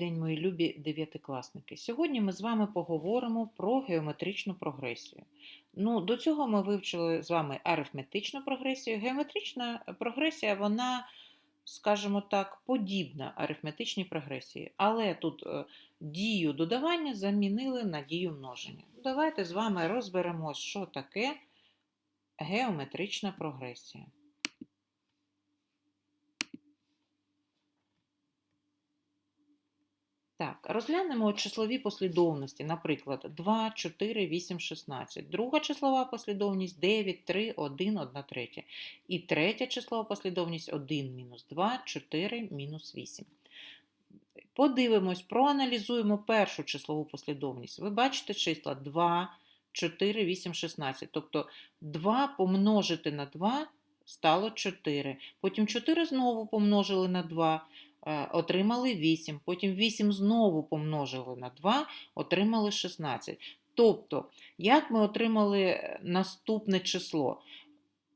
День, мої любі дев'ятикласники. Сьогодні ми з вами поговоримо про геометричну прогресію. Ну, до цього ми вивчили з вами арифметичну прогресію. Геометрична прогресія, вона, скажімо так, подібна арифметичній прогресії, але тут е, дію додавання замінили на дію множення. Давайте з вами розберемось, що таке геометрична прогресія. Так, розглянемо числові послідовності, наприклад, 2, 4, 8, 16. Друга числова послідовність 9, 3, 1, 1 третя. І третя числова послідовність 1, мінус 2, 4, мінус 8. Подивимось, проаналізуємо першу числову послідовність. Ви бачите числа 2, 4, 8, 16. Тобто 2 помножити на 2 стало 4. Потім 4 знову помножили на 2 е, отримали 8. Потім 8 знову помножили на 2, отримали 16. Тобто, як ми отримали е, наступне число?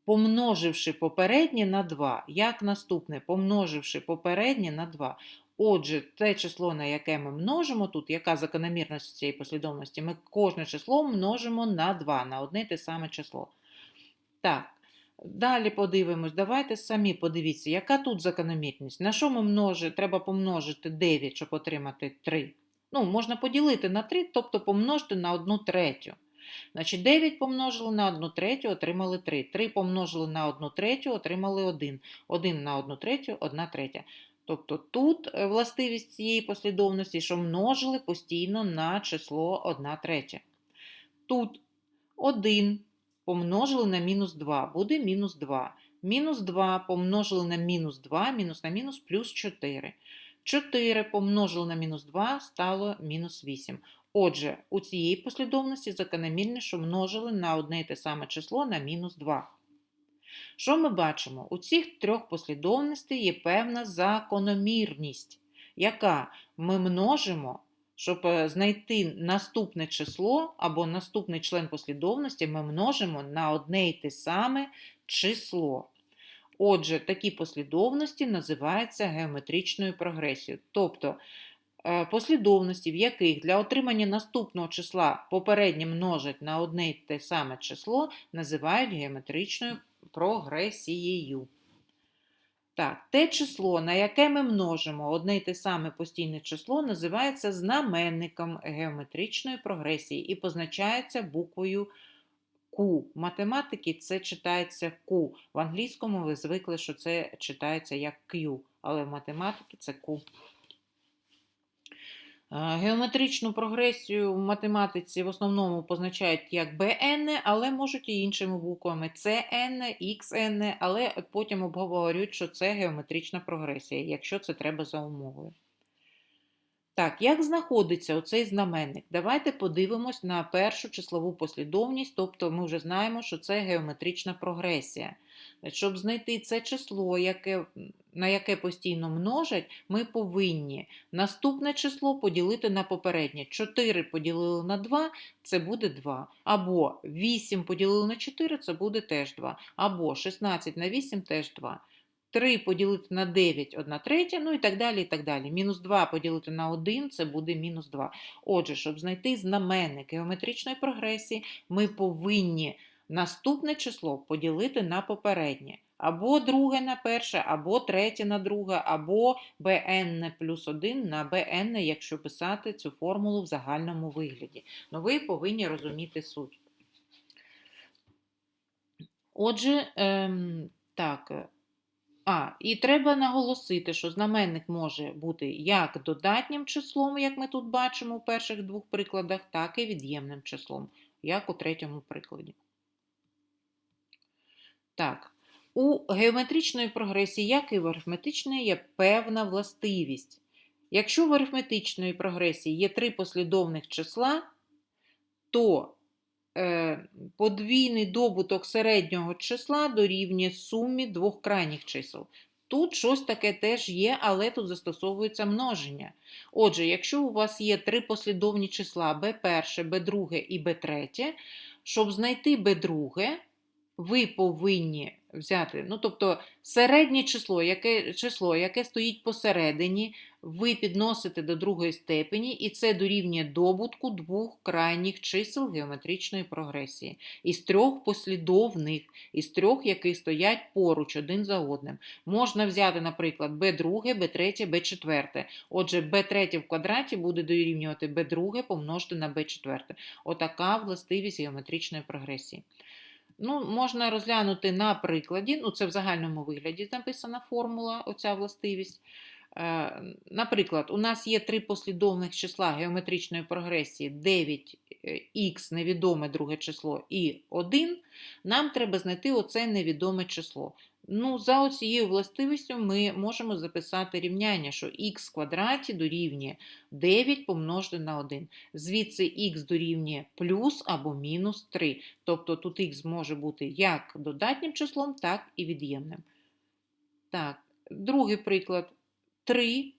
Помноживши попереднє на 2. Як наступне? Помноживши попереднє на 2. Отже, те число, на яке ми множимо тут, яка закономірність цієї послідовності, ми кожне число множимо на 2, на одне те саме число. Так, Далі подивимось, давайте самі подивіться, яка тут закономірність. На що ми множимо? Треба помножити 9, щоб отримати 3. Ну, можна поділити на 3, тобто помножити на 1 третю. Значить, 9 помножили на 1 третю, отримали 3. 3 помножили на 1 третю, отримали 1. 1 на 1 третю, 1 третя. Тобто тут е, властивість цієї послідовності, що множили постійно на число 1 третя. Тут 1 помножили на мінус 2, буде мінус 2. Мінус 2 помножили на мінус 2, мінус на мінус плюс 4. 4 помножили на мінус 2 стало мінус 8. Отже, у цієї послідовності закономірне, що множили на одне і те саме число на мінус 2. Що ми бачимо? У цих трьох послідовностей є певна закономірність, яка ми множимо щоб е, знайти наступне число або наступний член послідовності, ми множимо на одне і те саме число. Отже, такі послідовності називаються геометричною прогресією. Тобто е, послідовності, в яких для отримання наступного числа попереднє множать на одне і те саме число, називають геометричною прогресією. Так, те число, на яке ми множимо одне й те саме постійне число, називається знаменником геометричної прогресії і позначається буквою Q. В математики це читається Q. В англійському ви звикли, що це читається як Q, але в математиці це Q. Геометричну прогресію в математиці в основному позначають як BN, але можуть і іншими буквами CN, XN, але потім обговорюють, що це геометрична прогресія, якщо це треба за умовою. Так, як знаходиться оцей знаменник? Давайте подивимось на першу числову послідовність, тобто ми вже знаємо, що це геометрична прогресія. Щоб знайти це число, яке, на яке постійно множать, ми повинні наступне число поділити на попереднє. 4 поділили на 2, це буде 2. Або 8 поділили на 4, це буде теж 2. Або 16 на 8 теж 2. 3 поділити на 9 1 третя, ну і так далі. і так далі. Мінус 2 поділити на 1 це буде мінус 2. Отже, щоб знайти знаменник геометричної прогресії, ми повинні наступне число поділити на попереднє. Або друге на перше, або третє на друге, або bn плюс 1 на bn, якщо писати цю формулу в загальному вигляді. Ну, ви повинні розуміти суть. Отже, ем, так. А, і треба наголосити, що знаменник може бути як додатнім числом, як ми тут бачимо у перших двох прикладах, так і від'ємним числом, як у третьому прикладі. Так, у геометричної прогресії, як і в арифметичної, є певна властивість. Якщо в арифметичної прогресії є три послідовних числа, то е, подвійний добуток середнього числа дорівнює сумі двох крайніх чисел. Тут щось таке теж є, але тут застосовується множення. Отже, якщо у вас є три послідовні числа b1, b2 і b3, щоб знайти b2, ви повинні взяти, ну тобто середнє число, яке число, яке стоїть посередині, ви підносите до другої степені, і це дорівнює добутку двох крайніх чисел геометричної прогресії. Із трьох послідовних, із трьох, які стоять поруч один за одним. Можна взяти, наприклад, b2, b3, b4. Отже, b3 в квадраті буде дорівнювати b2 помножити на b4. Отака властивість геометричної прогресії. Ну, Можна розглянути на прикладі, ну це в загальному вигляді написана формула, оця властивість. Е, Наприклад, у нас є три послідовних числа геометричної прогресії 9х невідоме друге число і 1. Нам треба знайти оце невідоме число. Ну, За оцією властивістю ми можемо записати рівняння, що х квадраті дорівнює 9 помножити на 1. Звідси х дорівнює плюс або мінус 3. Тобто тут х може бути як додатнім числом, так і від'ємним. Так, другий приклад. 3.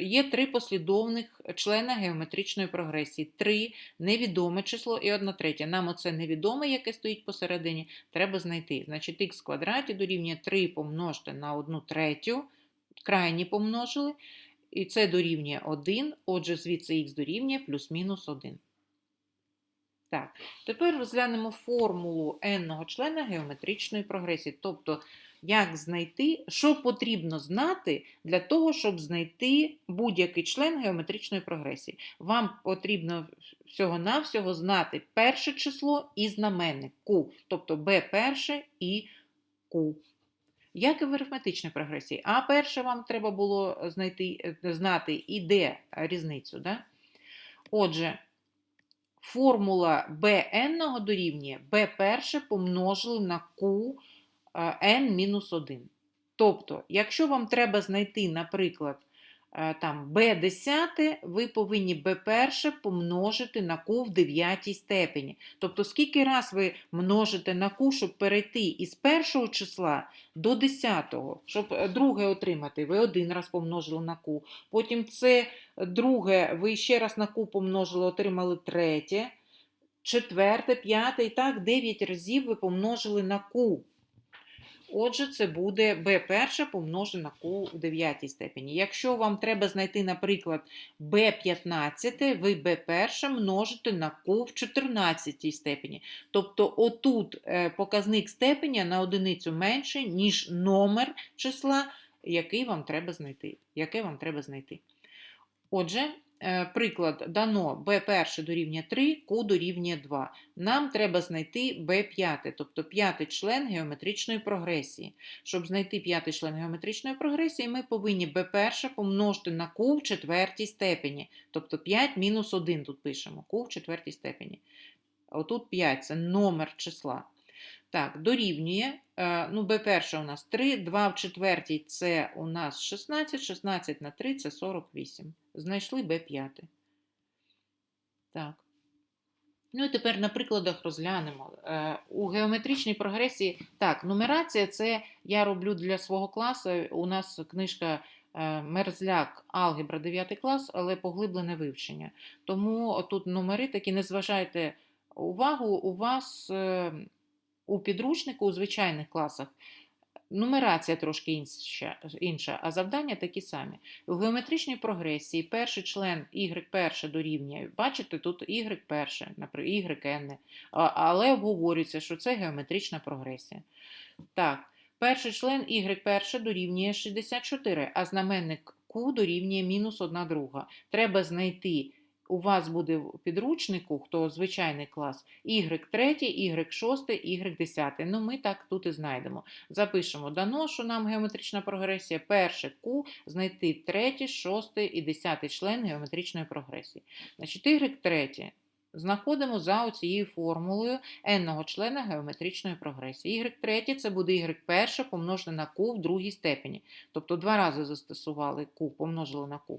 Є три послідовних члена геометричної прогресії. 3 невідоме число і 1 третя. Нам оце невідоме, яке стоїть посередині, треба знайти. Значить, х в квадраті дорівнює 3 помножити на 1 третю, крайні помножили, і це дорівнює 1, отже, звідси х дорівнює плюс-мінус 1. Так, тепер розглянемо формулу n-го члена геометричної прогресії. Тобто, як знайти, що потрібно знати для того, щоб знайти будь-який член геометричної прогресії. Вам потрібно всього-навсього знати перше число і знаменник Q, тобто b перше і Q. Як і в арифметичній прогресії. А перше вам треба було знайти, знати і де різницю. Да? Отже, формула bn дорівнює b перше помножили на Q n-1. Тобто, якщо вам треба знайти, наприклад, там b10, ви повинні b1 помножити на q в 9 степені. Тобто, скільки раз ви множите на q, щоб перейти із першого числа до 10, щоб друге отримати, ви один раз помножили на q. Потім це друге, ви ще раз на q помножили, отримали третє, четверте, п'яте, і так 9 разів ви помножили на q. Отже, це буде b1 помножене на q в 9 степені. Якщо вам треба знайти, наприклад, b15, ви b1 множите на q в 14 степені. Тобто, отут е, показник степеня на одиницю менше, ніж номер числа, який вам треба знайти. Яке вам треба знайти. Отже, приклад, дано b1 дорівнює 3, Q дорівнює 2. Нам треба знайти b5, тобто п'ятий член геометричної прогресії. Щоб знайти п'ятий член геометричної прогресії, ми повинні b1 помножити на Q в четвертій степені. Тобто 5 мінус 1 тут пишемо, Q в четвертій степені. Отут 5 це номер числа. Так, дорівнює. Е, ну, b1 у нас 3, 2 в четвертій це у нас 16, 16 на 3 це 48. Знайшли b5. Так. Ну і тепер на прикладах розглянемо. Е, у геометричній прогресії, так, нумерація це я роблю для свого класу. У нас книжка е, Мерзляк, алгебра 9 клас, але поглиблене вивчення. Тому тут номери такі, не зважайте увагу, у вас у підручнику у звичайних класах нумерація трошки інша, інша, а завдання такі самі. У геометричній прогресії перший член y1 дорівнює, бачите, тут y1, наприклад, yn, але обговорюється, що це геометрична прогресія. Так, перший член y1 дорівнює 64, а знаменник Q дорівнює мінус 1 друга. Треба знайти у вас буде в підручнику, хто звичайний клас, y3, y6, y10. Ну, ми так тут і знайдемо. Запишемо дано, що нам геометрична прогресія, перше Q, знайти третій, шостий і десятий член геометричної прогресії. Значить, y3 знаходимо за оцією формулою n-го члена геометричної прогресії. y3 це буде y1 помножене на Q в другій степені. Тобто два рази застосували Q, помножили на Q.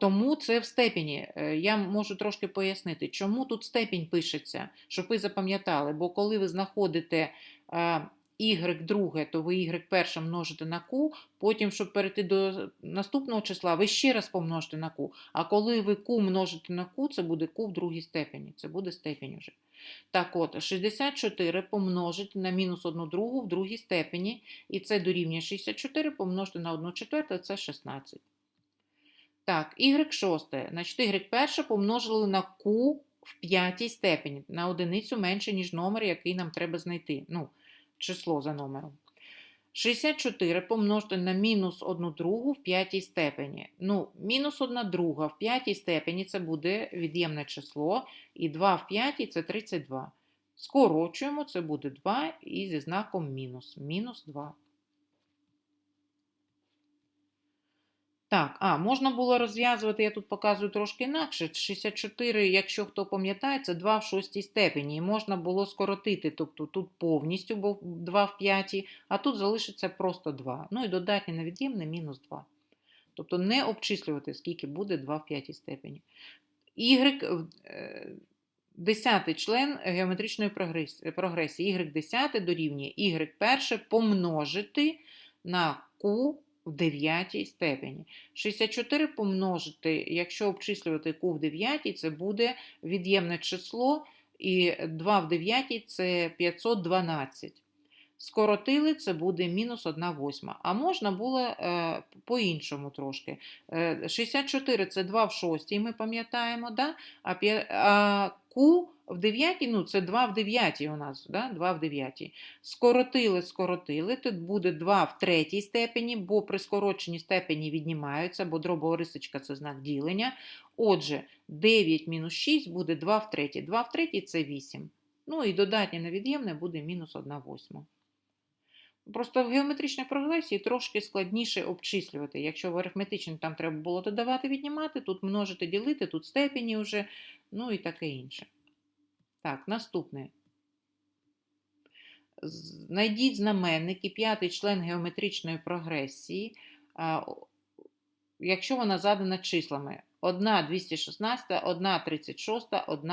Тому це в степені. Е, я можу трошки пояснити, чому тут степінь пишеться, щоб ви запам'ятали. Бо коли ви знаходите y друге, то ви y перше множите на q, потім, щоб перейти до наступного числа, ви ще раз помножите на q. А коли ви q множите на q, це буде q в другій степені. Це буде степінь вже. Так от, 64 помножити на мінус 1 другу в другій степені, і це дорівнює 64 помножити на 1 четверту, це 16. Так, y шосте. Значить, y перше помножили на q в п'ятій степені, на одиницю менше, ніж номер, який нам треба знайти. Ну, число за номером. 64 помножити на мінус 1 другу в п'ятій степені. Ну, мінус 1 друга в п'ятій степені це буде від'ємне число, і 2 в п'ятій це 32. Скорочуємо, це буде 2 і зі знаком мінус. Мінус 2. Так, а, можна було розв'язувати, я тут показую трошки інакше. 64, якщо хто пам'ятає, це 2 в шостій степені. І можна було скоротити, тобто тут повністю був 2 в п'ятій, а тут залишиться просто 2. Ну і додатнє на від'ємне мінус 2. Тобто не обчислювати, скільки буде 2 в п'ятій степені. Y е, десятий член геометричної прогресії. Y десяте дорівнює Y перше помножити на Q в дев'ятій степені. 64 помножити, якщо обчислювати q в дев'ятій, це буде від'ємне число, і 2 в дев'ятій – це 512. Скоротили, це буде мінус 1 восьма. А можна було е, по-іншому трошки. Е, 64 це 2 в шостій, ми пам'ятаємо, да? а, а q в дев'ятій, ну це 2 в дев'ятій у нас, да? 2 в дев'ятій. Скоротили, скоротили, тут буде 2 в третій степені, бо при скороченні степені віднімаються, бо дробова рисочка – це знак ділення. Отже, 9 мінус 6 буде 2 в третій. 2 в третій – це 8. Ну і додатнє на від'ємне буде мінус 1 восьма. Просто в геометричній прогресії трошки складніше обчислювати. Якщо в арифметичній там треба було додавати, віднімати, тут множити, ділити, тут степені вже, ну і таке інше. Так, наступне. Знайдіть знаменник і п'ятий член геометричної прогресії, якщо вона задана числами 1 216, 1 36, 1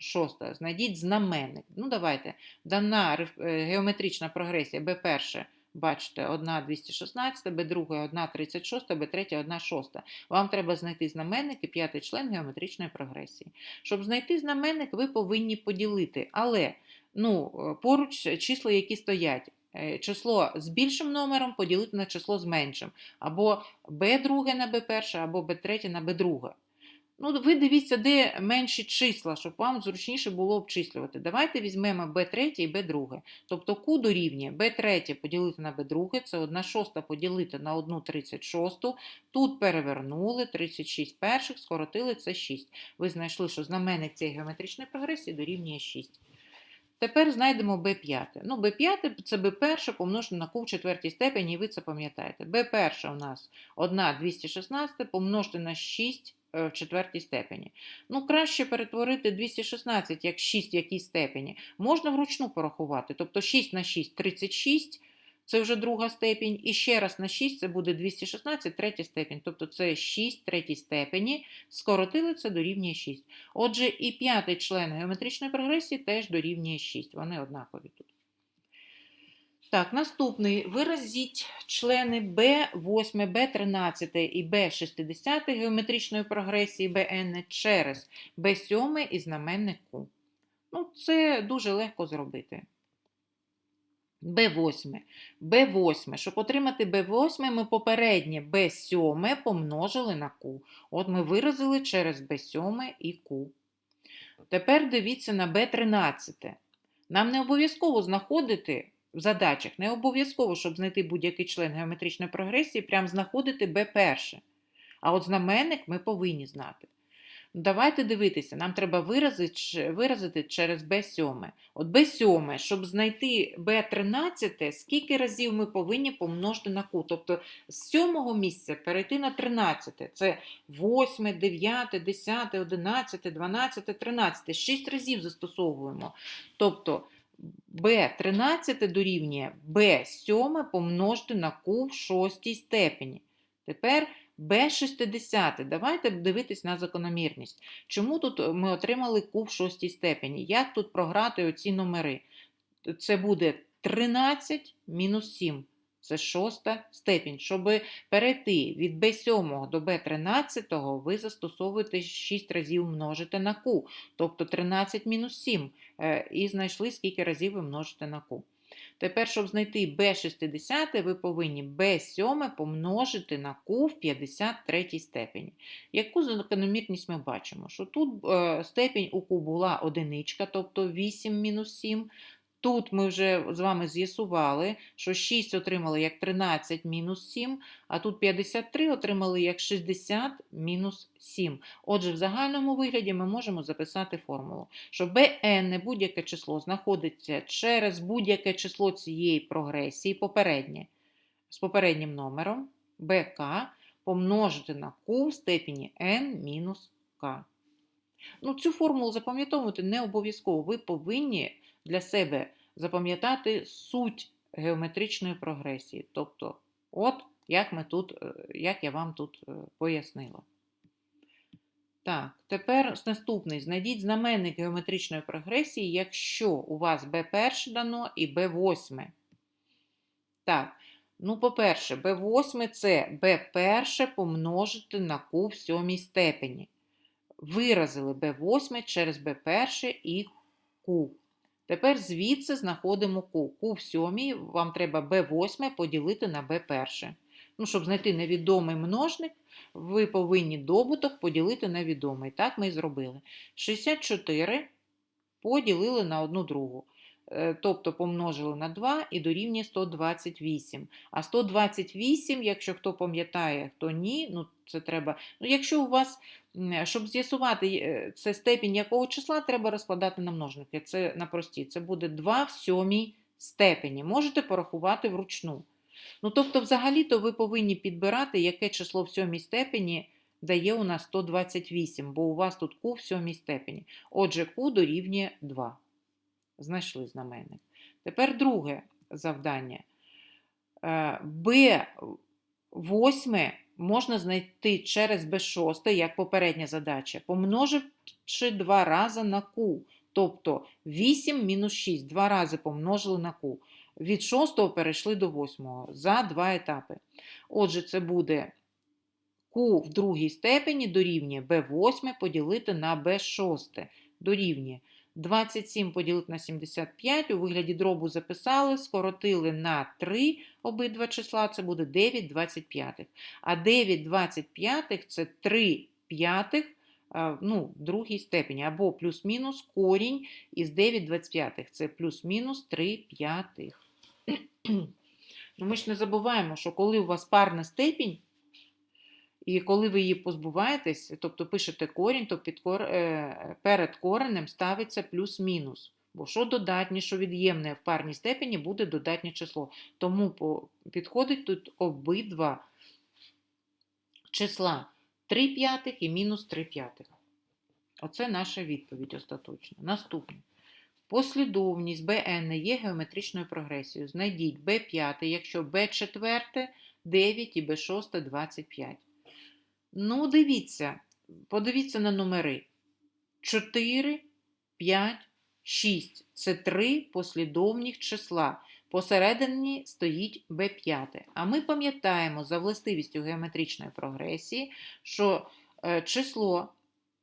6. Знайдіть знаменник. Ну, давайте. Дана е, геометрична прогресія B1, бачите, 1 216, B2 1 36, B3 1 6. Вам треба знайти знаменник і п'ятий член геометричної прогресії. Щоб знайти знаменник, ви повинні поділити. Але ну, е, поруч числа, які стоять. Е, Число з більшим номером поділити на число з меншим. Або b2 на b1, або b3 на b2. Ну, ви дивіться, де менші числа, щоб вам зручніше було обчислювати. Давайте візьмемо b3 і b2. Тобто q дорівнює b3 поділити на b2, це 1 шоста поділити на 1 36. Тут перевернули 36 перших, скоротили це 6. Ви знайшли, що знаменник цієї геометричної прогресії дорівнює 6. Тепер знайдемо b5. Ну, b5 це b1 помножено на q в четвертій степені, і ви це пам'ятаєте. b1 у нас 1 216 помножити на 6 е, в четвертій степені. Ну, краще перетворити 216 як 6 в якій степені. Можна вручну порахувати. Тобто 6 на 6 – 36, це вже друга степінь. І ще раз на 6 це буде 216, третя степень. Тобто це 6 третій степені. Скоротили це дорівнює 6. Отже, і п'ятий член геометричної прогресії теж дорівнює 6. Вони однакові тут. Так, наступний. Виразіть члени B8, B13 і B60 геометричної прогресії BN через B7 і знаменник. Ну, це дуже легко зробити. B8. B8. Щоб отримати B8, ми попереднє B7 помножили на Q. От ми виразили через B7 і Q. Тепер дивіться на B13. Нам не обов'язково знаходити задачах, не обов'язково, щоб знайти будь-який член геометричної прогресії, прям знаходити B1. А от знаменник ми повинні знати. Давайте дивитися, нам треба виразити, через B7. От B7, щоб знайти B13, скільки разів ми повинні помножити на Q. Тобто з 7 місця перейти на 13. Це 8, 9, 10, 11, 12, 13. 6 разів застосовуємо. Тобто B13 дорівнює B7 помножити на Q в шостій степені. Тепер B60. Давайте дивитись на закономірність. Чому тут ми отримали Q в шостій степені? Як тут програти оці номери? Це буде 13 мінус 7. Це шоста степінь. Щоб перейти від b7 до b13, ви застосовуєте 6 разів множите на q, тобто 13 мінус 7, е, і знайшли, скільки разів ви множите на q. Тепер, щоб знайти b60, ви повинні b7 помножити на q в 53 степені. Яку закономірність ми бачимо? Що тут е, степінь у q була одиничка, тобто 8 мінус 7. Тут ми вже з вами з'ясували, що 6 отримали як 13 мінус 7, а тут 53 отримали як 60 мінус 7. Отже, в загальному вигляді ми можемо записати формулу, що bn будь-яке число знаходиться через будь-яке число цієї прогресії, попереднє, з попереднім номером bk помножити на q в степені n мінус k. Ну, Цю формулу запам'ятовувати не обов'язково. Ви повинні для себе запам'ятати суть геометричної прогресії. Тобто, от як ми тут, е, як я вам тут е, пояснила. Так, тепер наступний. Знайдіть знаменник геометричної прогресії, якщо у вас b1 дано і b8. Так, ну, по-перше, b8 це b1 помножити на q в сьомій степені. Виразили b8 через b1 і q. Тепер звідси знаходимо Q. Q в сьомій вам треба b8 поділити на b1. Ну, Щоб знайти невідомий множник, ви повинні добуток поділити на відомий. Так ми і зробили. 64 поділили на одну другу. Е, тобто помножили на 2 і дорівнює 128. А 128, якщо хто пам'ятає, хто ні, ну це треба. Ну, Якщо у вас, щоб з'ясувати е, це степінь якого числа, треба розкладати на множники. Це на прості. Це буде 2 в сьомій степені. Можете порахувати вручну. Ну, Тобто, взагалі-то ви повинні підбирати, яке число в сьомій степені дає у нас 128, бо у вас тут q в сьомій степені. Отже, q дорівнює 2 знайшли знаменник. Тепер друге завдання. b8 е, можна знайти через b6, як попередня задача, помноживши два рази на q. Тобто 8 мінус 6, два рази помножили на q. Від 6 перейшли до 8 за два етапи. Отже, це буде q в другій степені дорівнює b8 поділити на b6 дорівнює 27 поділити на 75 у вигляді дробу записали, скоротили на 3 обидва числа, це буде 9 25. А 9 25 це 3 п'ятих ну, другій степені, або плюс-мінус корінь із 9 25. Це плюс-мінус 3 п'ятих. Ну, Ми ж не забуваємо, що коли у вас парна степінь, і коли ви її позбуваєтесь, тобто пишете корінь, то під кор... Е, перед коренем ставиться плюс-мінус. Бо що додатнє, що від'ємне в парній степені буде додатнє число. Тому підходить тут обидва числа 3 п'ятих і мінус 3 п'ятих. Оце наша відповідь остаточна. Наступне. Послідовність Bn не є геометричною прогресією. Знайдіть b5, якщо b4 9 і b6 25. Ну, дивіться, подивіться на номери. 4, 5, 6. Це три послідовних числа. Посередині стоїть b5. А ми пам'ятаємо за властивістю геометричної прогресії, що е, число,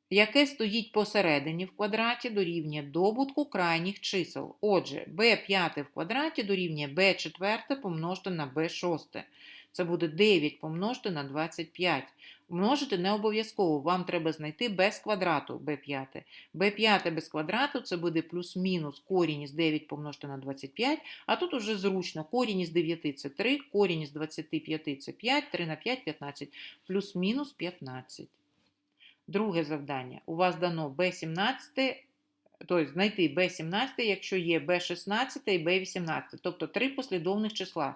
яке стоїть посередині в квадраті, дорівнює добутку крайніх чисел. Отже, b5 в квадраті дорівнює b4 помножити на b6. Це буде 9 помножити на 25. Множити не обов'язково, вам треба знайти без квадрату b5. b5 без квадрату це буде плюс-мінус корінь із 9 помножити на 25, а тут уже зручно корінь із 9 це 3, корінь із 25 це 5, 3 на 5 15, плюс-мінус 15. Друге завдання. У вас дано b17, тобто знайти b17, якщо є b16 і b18, тобто три послідовних числа.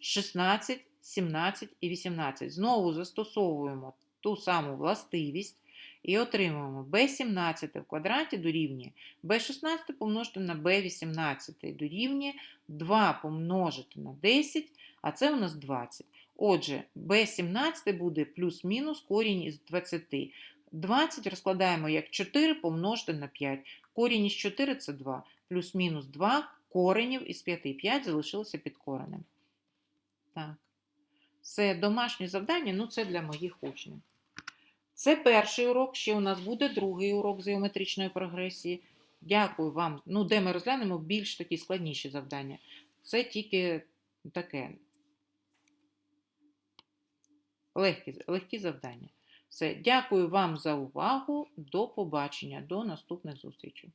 16, 17 і 18. Знову застосовуємо ту саму властивість і отримуємо b17 в квадраті дорівнює b16 помножити на b18 дорівнює 2 помножити на 10, а це у нас 20. Отже, b17 буде плюс-мінус корінь із 20. 20 розкладаємо як 4 помножити на 5. Корінь із 4 це 2, плюс-мінус 2 коренів із 5. 5 залишилося під коренем. Так. Це домашнє завдання, ну це для моїх учнів. Це перший урок, ще у нас буде другий урок з геометричної прогресії. Дякую вам. Ну, де ми розглянемо більш такі складніші завдання. Це тільки таке легкі, легкі завдання. Все, дякую вам за увагу. До побачення, до наступних зустрічей.